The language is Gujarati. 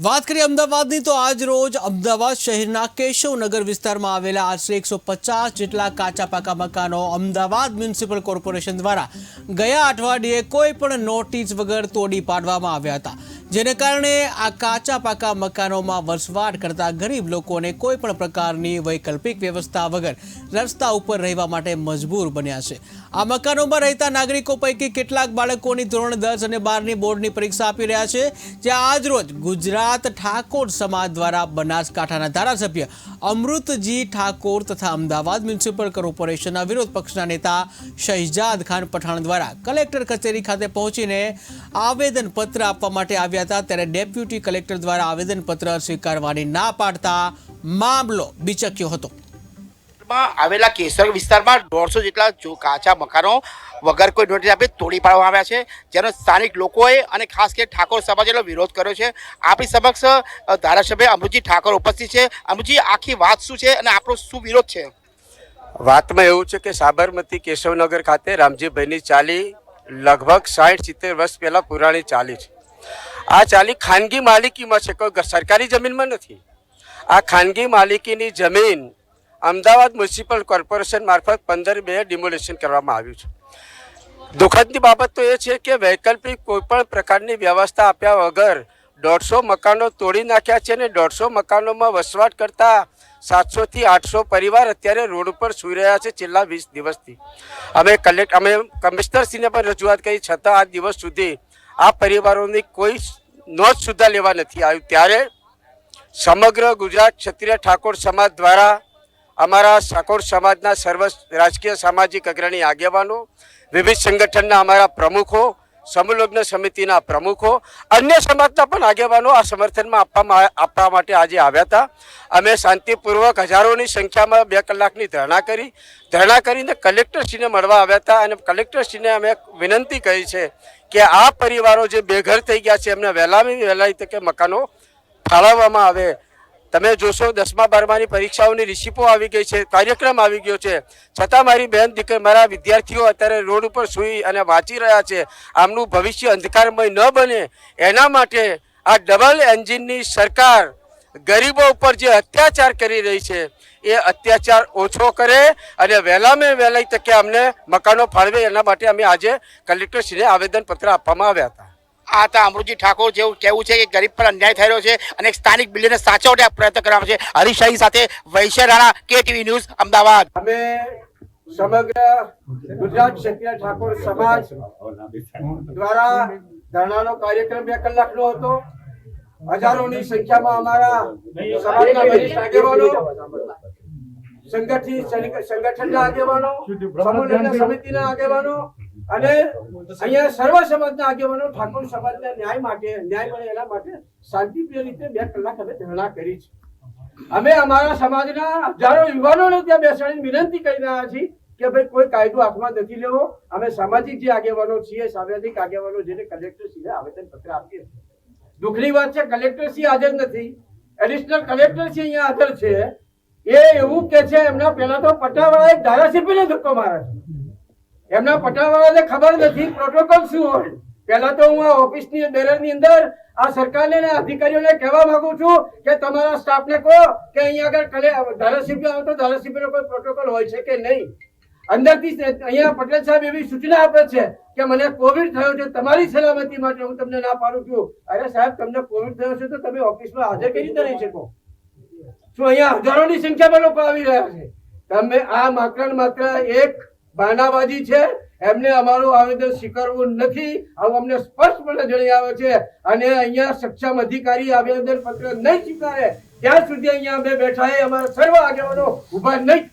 વાત કરીએ અમદાવાદની, તો આજ રોજ અમદાવાદ શહેરના કેશવનગર વિસ્તારમાં આવેલા આશરે એકસો પચાસ જેટલા કાચા પાકા મકાનો અમદાવાદ મ્યુનિસિપલ કોર્પોરેશન દ્વારા ગયા અઠવાડિયે કોઈ પણ નોટિસ વગર તોડી પાડવામાં આવ્યા હતા. જેને કારણે આ કાચા પાકા મકાનોમાં વસવાટ કરતા ગરીબ લોકોને કોઈ પણ પ્રકારની વૈકલ્પિક વ્યવસ્થા વગર રસ્તા ઉપર રહેવા માટે મજબૂર બન્યા છે. આ મકાનોમાં રહેતા નાગરિકો પૈકી કેટલાક બાળકોની ધોરણ દસ અને બારની બોર્ડની પરીક્ષા આપી રહ્યા છે. જ્યાં આજરોજ ગુજરાત ઠાકોર સમાજ દ્વારા બનાસકાંઠાના ધારાસભ્ય અમૃતજી ઠાકોર તથા અમદાવાદ મ્યુનિસિપલ કોર્પોરેશનના વિરોધ પક્ષના નેતા શહેજાદ ખાન પઠાણ દ્વારા કલેક્ટર કચેરી ખાતે પહોંચીને આવેદનપત્ર આપવા માટે આવ્યા હતા. ત્યારે ડેપ્યુટી કલેક્ટર દ્વારા આવેદનપત્ર સ્વીકારવાની ના પાડતા મામલો બિચક્યો હતો. માં આવેલા કેસર વિસ્તારમાં દોઢસો જેટલા જો કાચા મકાનો વગર કોઈ નોટિસ આપે તોડી પાડવામાં આવ્યા છે. જેનો સ્થાનિક લોકોએ અને ખાસ કરીને ઠાકોર સમાજનો વિરોધ કર્યો છે. આપણી સમક્ષ ધારાસભ્ય અમૃતજી ઠાકોર ઉપસ્થિત છે. અમૃતજી, આખી વાત શું છે અને આપણો શું વિરોધ છે? વાતમાં એવું છે કે સાબરમતી કેશવનગર ખાતે રામજીભાઈની ચાલી લગભગ સાઠ સિત્તેર વર્ષ પહેલાં પુરાણી ચાલી છે. આ ચાલી ખાનગી માલિકીમાં છે, કોઈ સરકારી જમીનમાં નથી. આ ખાનગી માલિકીની જમીન અમદાવાદ મ્યુનિસિપલ કોર્પોરેશન મારફત પંદર બે ડિમોલેશન કરવામાં આવ્યું છે. દુઃખદની બાબત તો એ છે કે વૈકલ્પિક કોઈપણ પ્રકારની વ્યવસ્થા આપ્યા વગર દોઢસો મકાનો તોડી નાખ્યા છે અને દોઢસો મકાનોમાં વસવાટ કરતા સાતસોથી આઠસો પરિવાર અત્યારે રોડ ઉપર સૂઈ રહ્યા છે છેલ્લા વીસ દિવસથી. અમે કલેક્ટ, અમે કમિશનરશ્રીને પણ રજૂઆત કરી, છતાં આ દિવસ સુધી આ પરિવારોની કોઈ નોંધ સુદ્ધા લેવા નથી આવ્યું. ત્યારે સમગ્ર ગુજરાત ક્ષત્રિય ઠાકોર સમાજ દ્વારા અમારા સાકોર સમાજના સર્વ રાજકીય સામાજિક અગ્રણી આગેવાનો, વિવિધ સંગઠનના અમારા પ્રમુખો, સમુલગ્ન સમિતિના પ્રમુખો, અન્ય સમાજના પણ આગેવાનો આ સમર્થનમાં આપવામાં આપવા માટે આજે આવ્યા હતા. અમે શાંતિપૂર્વક હજારોની સંખ્યામાં બે કલાકની ધરણા કરી, ધરણા કરીને કલેક્ટરશ્રીને મળવા આવ્યા હતા અને કલેક્ટરશ્રીને અમે વિનંતી કરી છે કે આ પરિવારો જે બેઘર થઈ ગયા છે, એમને વહેલામાં વહેલા તકે મકાનો ફાળવવામાં આવે. તમે જોશો, દસમા, બારમાની પરીક્ષાઓની રિસીપો આવી ગઈ છે, કાર્યક્રમ આવી ગયો છે. છતાં મારી બહેન, દીકરી, મારા વિદ્યાર્થીઓ અત્યારે રોડ ઉપર સૂઈ અને વાંચી રહ્યા છે. આમનું ભવિષ્ય અંધકારમય ન બને. એના માટે આ ડબલ એન્જિનની સરકાર ગરીબો ઉપર જે અત્યાચાર કરી રહી છે, એ અત્યાચાર ઓછો કરે અને વહેલામાં વહેલી તકે અમને મકાનો ફાળવે. એના માટે અમે આજે કલેક્ટરશ્રીને આવેદનપત્ર આપવામાં આવ્યા હતા. આ હતા અમૃતજી ઠાકોર જેવું કહેવું છે કે ગરીબ પર અન્યાય થઈ રહ્યો છે અને સ્થાનિક બિલ્ડરને સાચવવા પ્રયત્ન કરવામાં છે. હરીશાહી સાથે વૈશ્ય રાણા કે ટીવી ન્યૂઝ, અમદાવાદ. અમે સમગ્ર ગુજરાત ક્ષત્રિય ઠાકોર સમાજ દ્વારા ધરણાનો કાર્યક્રમ બે કલાકનો હતો. હજારોની સંખ્યામાં અમારા સમાજના વરિષ્ઠ આગેવાનો, સંગઠિત સંગઠનના આગેવાનો સમિતિના આગેવાનો અને અહીંયા સર્વ સમાજના આગેવાનો ઠાકોર સમાજના ન્યાય માટે, ન્યાય મળે એના માટે શાંતિપ્રિય રીતે બે કલાક અમે ધરણા કરી છે. અમે અમારા સમાજના હજારો યુવાનોને ત્યાં બેસાડીને વિનંતી કરી રહ્યા છીએ કે ભાઈ કોઈ કાયદો હાથમાં નથી લેવો. અમે સામાજિક જે આગેવાનો છીએ, સામાજિક આગેવાનો જેને કલેક્ટરશ્રીને આવેદનપત્ર આપીએ દુઃખની વાત છે કલેક્ટરશ્રી હાજર નથી. એડિશનલ કલેક્ટરશ્રી અહીંયા હાજર છે. એ એવું કે છે, એમના પહેલા તો પટ્ટાવાળા એક ધારાસભ્યને ધક્કો મારે છે. એમના પટાવાળાને ખબર નથી. પ્રોટોકોલ શું હોય? પહેલા તો હું આ ઓફિસની બેરરની અંદર આ સરકારને અધિકારીઓને કહેવા માંગુ છું કે તમારા સ્ટાફને કહો કે અહીંયા આગળ કલે ધારાસભ્ય આવતો ધારાસભ્યનો કોઈ પ્રોટોકોલ હોય છે કે નહીં? અંદરથી અહીંયા પટેલ સાહેબ એવી સૂચના આપે છે કે મને કોવિડ થયો છે, તમારી સલામતી માટે હું તમને ના પાડું છું. અરે સાહેબ, તમને કોવિડ થયો છે તો તમે ઓફિસમાં હાજર કેવી રીતે રહી શકો? શું અહીંયા હજારોની સંખ્યામાં લોકો આવી રહ્યા છે? તમે આ માત્ર માત્ર એક બહાનાબાજી છે. એમને અમારું આવેદન સ્વીકારવું નથી. આવું અમને સ્પષ્ટપણે જણાવી આવે છે. અને અહીંયા સક્ષમ અધિકારી આવેદન પત્ર નહીં સ્વીકારે, ત્યાં સુધી અહીંયા અમે બેઠા અમારા સર્વ આગેવાનો ઊભા નહીં